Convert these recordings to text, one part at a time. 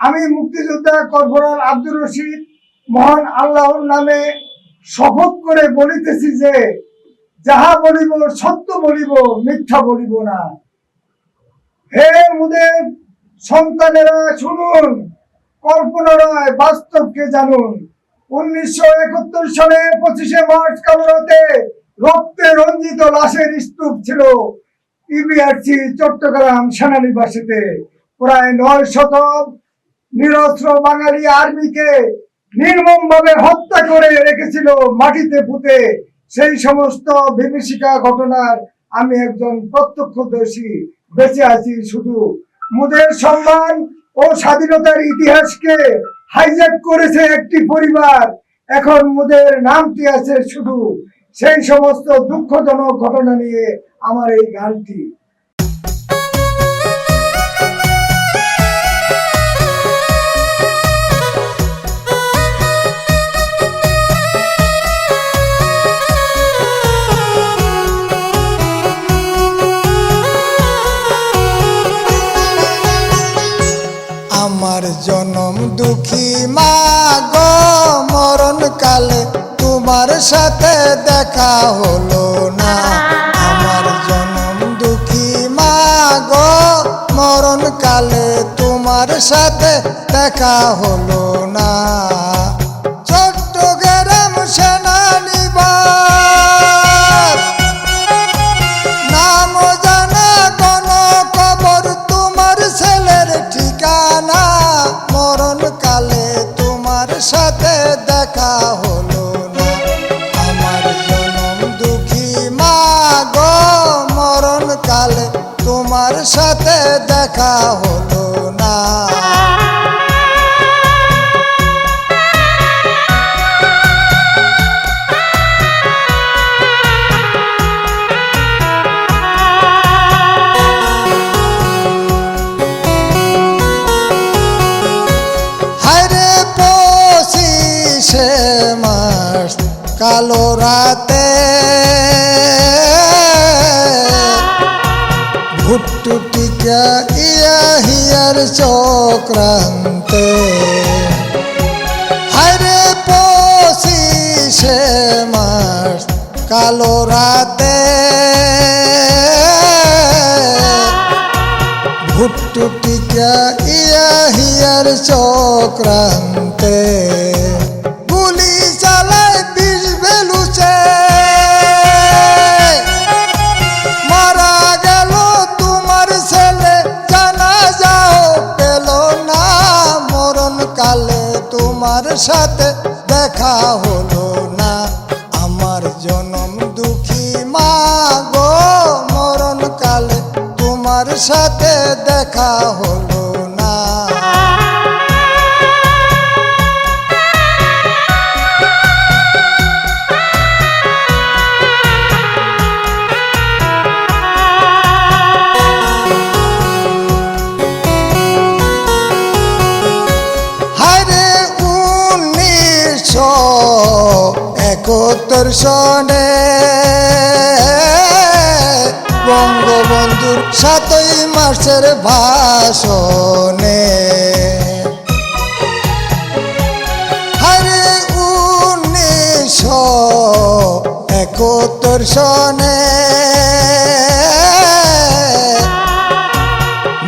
আমি মুক্তিযোদ্ধা কর্পোরাল আব্দুর রশিদ, মহান আল্লাহর নামে শপথ করে বলিতেছি যে, যাহা বলিব সত্য বলিব, মিথ্যা বলিব না। হে মুদের সন্তানেরা, শুনুন, কল্পনা নয়, বাস্তবকে জানুন। উনিশশো একাত্তর সালে পঁচিশে মার্চ কামরাতে রক্তে রঞ্জিত লাশের স্তূপ ছিল ইবিআরসি চট্টগ্রাম সেনানিবাসীতে। প্রায় নয় শতক নিরস্ত্র বাঙালি আর্মিকে নির্মম ভাবে হত্যা করে রেখেছিল মাটিতে পুঁতে। সেই সমস্ত বিভীষিকা ঘটনার আমি একজন প্রত্যক্ষদর্শী বেঁচে আছি শুধু। মুদের সম্মান ও স্বাধীনতার ইতিহাসকে হাইজ্যাক করেছে একটি পরিবার। এখন মুদের নামটি আছে শুধু। সেই সমস্ত দুঃখজনক ঘটনা নিয়ে আমার এই গানটি। আমার জনম দুঃখী মা গো মরণ কালে তোমার সাথে দেখা হলো না। আমার জনম দুঃখী মা গো মরণ কালে তোমার সাথে দেখা হলো না। তোমার সাথে দেখা হলো না। কালো রাতে ভুট্টু টিকা ইয়া হিয়ার চক্রান্তে। হায়রে পঁচিশে মাস কালো রাতে। ভুট্টুটিকা ইয়া হিয়ার চক্রান্তে। সাথে দেখা হলো না। আমার জনম দুঃখী মা গো মরণ কালে তোমার সাথে দেখা হলো না। একাত্তর সনে বঙ্গবন্ধুর সাতই মাসের ভাষণে। হায়রে উনিশশো একাত্তর সনে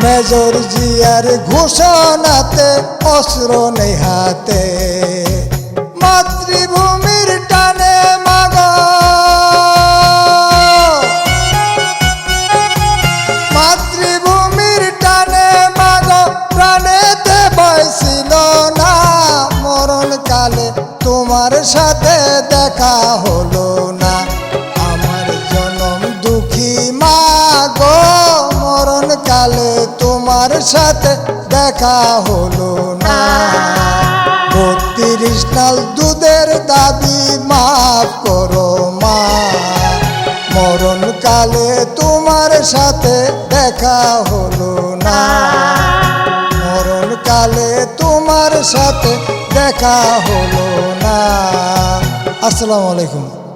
মেজর জিয়ার ঘোষণাতে অস্ত্র নেই হাতে। সাথে দেখা হলো না। আমার জনম দুঃখী মা গো মরণ কালে তোমার সাথে দেখা হলো না। বত্রিশ নাল দুধের দাবি মাফ করো মা। মরণ কালে তোমার সাথে দেখা হলো সাথে দেখা হলো না। আসসালামু আলাইকুম।